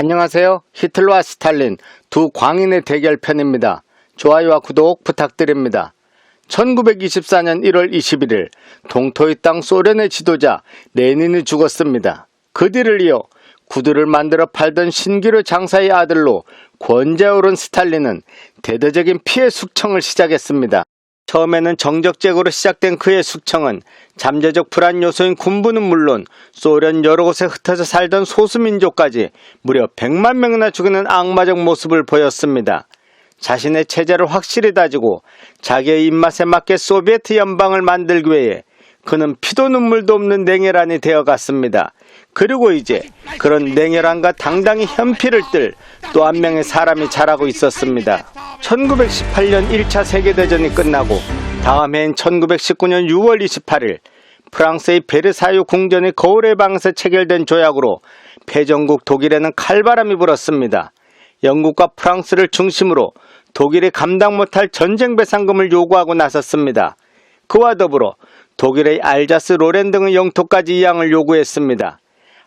안녕하세요. 히틀러와 스탈린 두 광인의 대결 편입니다. 좋아요와 구독 부탁드립니다. 1924년 1월 21일 동토의 땅 소련의 지도자 레닌이 죽었습니다. 그 뒤를 이어 구두를 만들어 팔던 신기루 장사의 아들로 권좌에 오른 스탈린은 대대적인 피해 숙청을 시작했습니다. 처음에는 정적제고로 시작된 그의 숙청은 잠재적 불안 요소인 군부는 물론 소련 여러 곳에 흩어져 살던 소수민족까지 무려 100만 명이나 죽이는 악마적 모습을 보였습니다. 자신의 체제를 확실히 다지고 자기의 입맛에 맞게 소비에트 연방을 만들기 위해 그는 피도 눈물도 없는 냉혈한이 되어갔습니다. 그리고 이제 그런 냉혈한과 당당히 현피를 뜰 또 한 명의 사람이 자라고 있었습니다. 1918년 1차 세계대전이 끝나고 다음 해인 1919년 6월 28일 프랑스의 베르사유 궁전의 거울의 방에서 체결된 조약으로 패전국 독일에는 칼바람이 불었습니다. 영국과 프랑스를 중심으로 독일이 감당 못할 전쟁 배상금을 요구하고 나섰습니다. 그와 더불어 독일의 알자스 로렌 등의 영토까지 이양을 요구했습니다.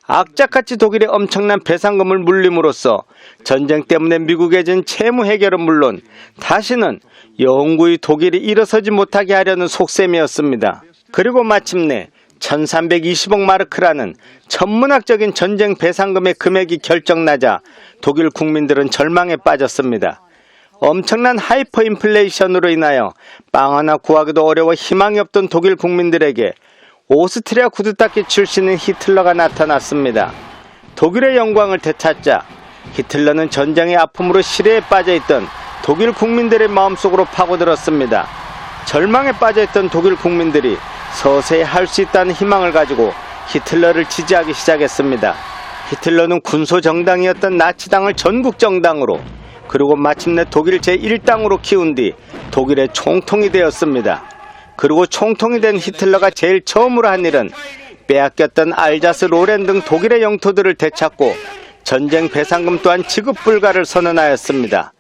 악착같이 독일의 엄청난 배상금을 물림으로써 전쟁 때문에 미국에 진 채무 해결은 물론 다시는 영구히 독일이 일어서지 못하게 하려는 속셈이었습니다. 그리고 마침내 1320억 마르크라는 천문학적인 전쟁 배상금의 금액이 결정나자 독일 국민들은 절망에 빠졌습니다. 엄청난 하이퍼 인플레이션으로 인하여 빵 하나 구하기도 어려워 희망이 없던 독일 국민들에게 오스트리아 구두닦이 출신인 히틀러가 나타났습니다. 독일의 영광을 되찾자 히틀러는 전쟁의 아픔으로 시래에 빠져있던 독일 국민들의 마음속으로 파고들었습니다. 절망에 빠져있던 독일 국민들이 서서히 할 수 있다는 희망을 가지고 히틀러를 지지하기 시작했습니다. 히틀러는 군소 정당이었던 나치당을 전국 정당으로 그리고 마침내 독일 제1당으로 키운 뒤 독일의 총통이 되었습니다. 그리고 총통이 된 히틀러가 제일 처음으로 한 일은 빼앗겼던 알자스 로렌 등 독일의 영토들을 되찾고 전쟁 배상금 또한 지급 불가를 선언하였습니다.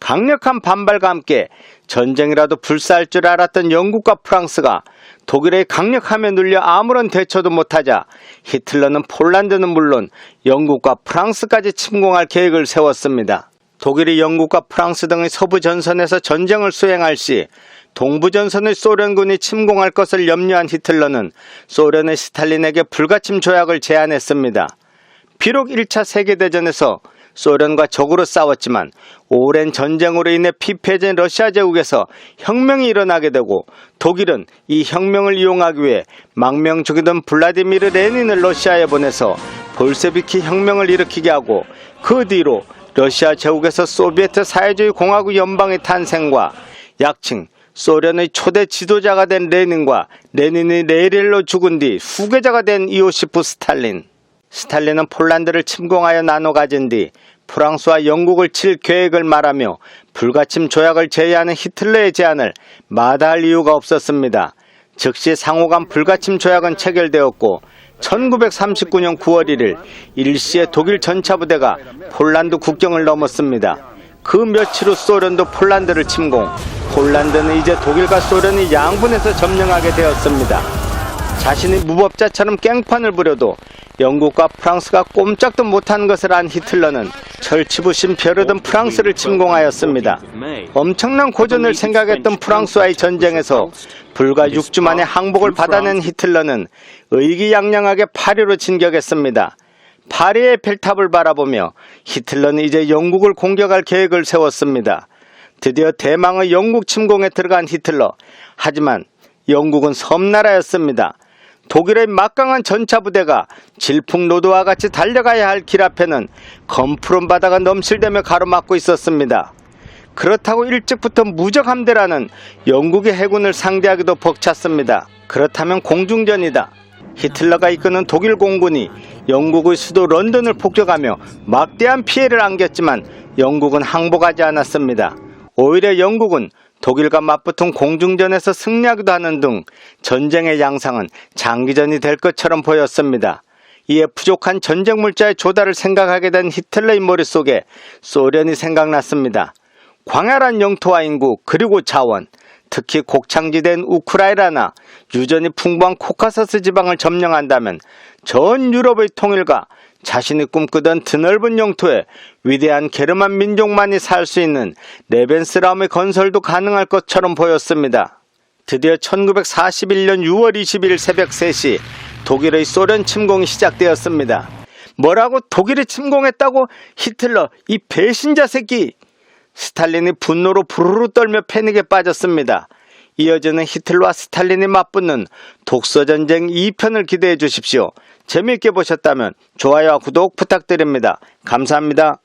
강력한 반발과 함께 전쟁이라도 불사할 줄 알았던 영국과 프랑스가 독일의 강력함에 눌려 아무런 대처도 못하자 히틀러는 폴란드는 물론 영국과 프랑스까지 침공할 계획을 세웠습니다. 독일이 영국과 프랑스 등의 서부 전선에서 전쟁을 수행할 시 동부 전선의 소련군이 침공할 것을 염려한 히틀러는 소련의 스탈린에게 불가침 조약을 제안했습니다. 비록 1차 세계대전에서 소련과 적으로 싸웠지만 오랜 전쟁으로 인해 피폐해진 러시아 제국에서 혁명이 일어나게 되고 독일은 이 혁명을 이용하기 위해 망명 죽이던 블라디미르 레닌을 러시아에 보내서 볼세비키 혁명을 일으키게 하고 그 뒤로 러시아 제국에서 소비에트 사회주의 공화국 연방의 탄생과 약칭 소련의 초대 지도자가 된 레닌과 레닌이 레일로 죽은 뒤 후계자가 된 이오시프 스탈린 스탈린은 폴란드를 침공하여 나눠 가진 뒤 프랑스와 영국을 칠 계획을 말하며 불가침 조약을 제의하는 히틀러의 제안을 마다할 이유가 없었습니다. 즉시 상호간 불가침 조약은 체결되었고 1939년 9월 1일 일시에 독일 전차 부대가 폴란드 국경을 넘었습니다. 그 며칠 후 소련도 폴란드를 침공. 폴란드는 이제 독일과 소련이 양분해서 점령하게 되었습니다. 자신이 무법자처럼 깽판을 부려도 영국과 프랑스가 꼼짝도 못한 것을 안 히틀러는 철치부심 벼르던 프랑스를 침공하였습니다. 엄청난 고전을 생각했던 프랑스와의 전쟁에서 불과 6주 만에 항복을 받아낸 히틀러는 의기양양하게 파리로 진격했습니다. 파리의 펠탑을 바라보며 히틀러는 이제 영국을 공격할 계획을 세웠습니다. 드디어 대망의 영국 침공에 들어간 히틀러. 하지만 영국은 섬나라였습니다. 독일의 막강한 전차 부대가 질풍노도와 같이 달려가야 할 길 앞에는 검푸른 바다가 넘실대며 가로막고 있었습니다. 그렇다고 일찍부터 무적 함대라는 영국의 해군을 상대하기도 벅찼습니다. 그렇다면 공중전이다. 히틀러가 이끄는 독일 공군이 영국의 수도 런던을 폭격하며 막대한 피해를 안겼지만 영국은 항복하지 않았습니다. 오히려 영국은 독일과 맞붙은 공중전에서 승리하기도 하는 등 전쟁의 양상은 장기전이 될 것처럼 보였습니다. 이에 부족한 전쟁 물자의 조달을 생각하게 된 히틀러의 머릿속에 소련이 생각났습니다. 광활한 영토와 인구 그리고 자원 특히 곡창지대인 우크라이나나 유전이 풍부한 코카서스 지방을 점령한다면 전 유럽의 통일과 자신이 꿈꾸던 드넓은 영토에 위대한 게르만 민족만이 살 수 있는 네벤스라움의 건설도 가능할 것처럼 보였습니다. 드디어 1941년 6월 20일 새벽 3시 독일의 소련 침공이 시작되었습니다. 뭐라고 독일이 침공했다고 히틀러 이 배신자 새끼 스탈린이 분노로 부르르 떨며 패닉에 빠졌습니다. 이어지는 히틀러와 스탈린이 맞붙는 독서전쟁 2편을 기대해 주십시오. 재미있게 보셨다면 좋아요와 구독 부탁드립니다. 감사합니다.